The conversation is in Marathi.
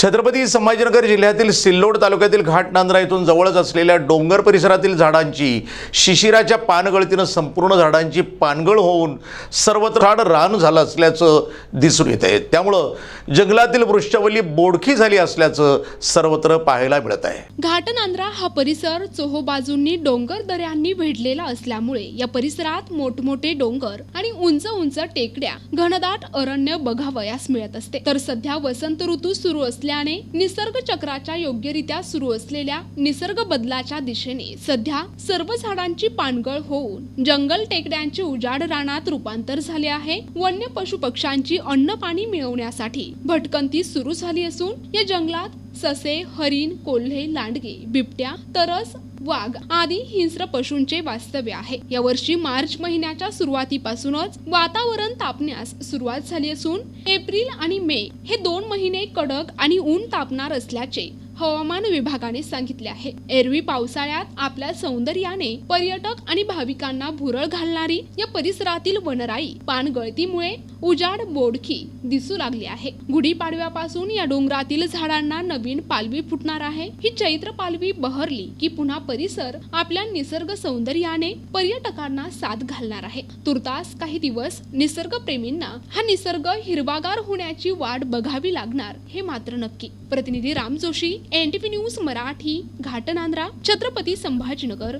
छत्रपती संभाजीनगर जिल्ह्यातील सिल्लोड तालुक्यातील घाटनांद्रा येथून जवळच असलेल्या डोंगर परिसरातील झाडांची शिशिराच्या पानगळतीनं संपूर्ण झाडांची पानगळ होऊन सर्वत्र झाड रान झालं असल्याचं दिसून येत आहे त्यामुळं जंगलातील वृक्षवल्ली बोडखी झाली असल्याचं सर्वत्र पाहायला मिळत आहे. घाटनांद्रा हा परिसर चोहोबाजूंनी डोंगर दऱ्यांनी वेढलेला असल्यामुळे या परिसरात मोठमोठे डोंगर आणि उंच उंच टेकड्या घनदाट अरण्य बघावयास मिळत असते. तर सध्या वसंत ऋतू सुरू असल्या असल्याने निसर्ग चक्राच्या योग्यरित्या सुरू असलेल्या निसर्ग बदलाच्या दिशेने सध्या सर्व झाडांची पानगळ होऊन जंगल टेकड्यांचे उजाड रानात रूपांतर झाले आहे. वन्य पशु पक्ष्यांची अन्न पाणी मिळवण्यासाठी भटकंती सुरू झाली असून या जंगलात ससे हरिण कोल्हे लांडगे बिबट्या तरस वाघ आदी हिंस्र पशूंचे वास्तव्य आहे. यावर्षी मार्च महिन्याच्या सुरुवातीपासूनच वातावरण तापण्यास सुरुवात झाली असून एप्रिल आणि मे हे दोन महिने कडक आणि ऊन तापणार असल्याचे हवामान विभागाने सांगितले आहे. एरवी पावसाळ्यात आपल्या सौंदर्याने पर्यटक आणि भाविकांना भुरळ घालणारी या परिसरातील वनराई पानगळतीमुळे उजाड बोडखी दिसू लागली आहे. गुढीपाडव्यापासून या डोंगरातील झाडांना नवीन पालवी फुटणार आहे. ही चैत्र पालवी बहरली की पुन्हा परिसर आपल्या निसर्ग सौंदर्याने पर्यटकांना साथ घालणार आहे. तुर्तास काही दिवस निसर्ग प्रेमींना हा निसर्ग हिरवागार होण्याची वाट बघावी लागणार हे मात्र नक्की. प्रतिनिधी राम जोशी एनटीव्ही न्यूज मराठी घाटनांद्रा छत्रपती संभाजीनगर.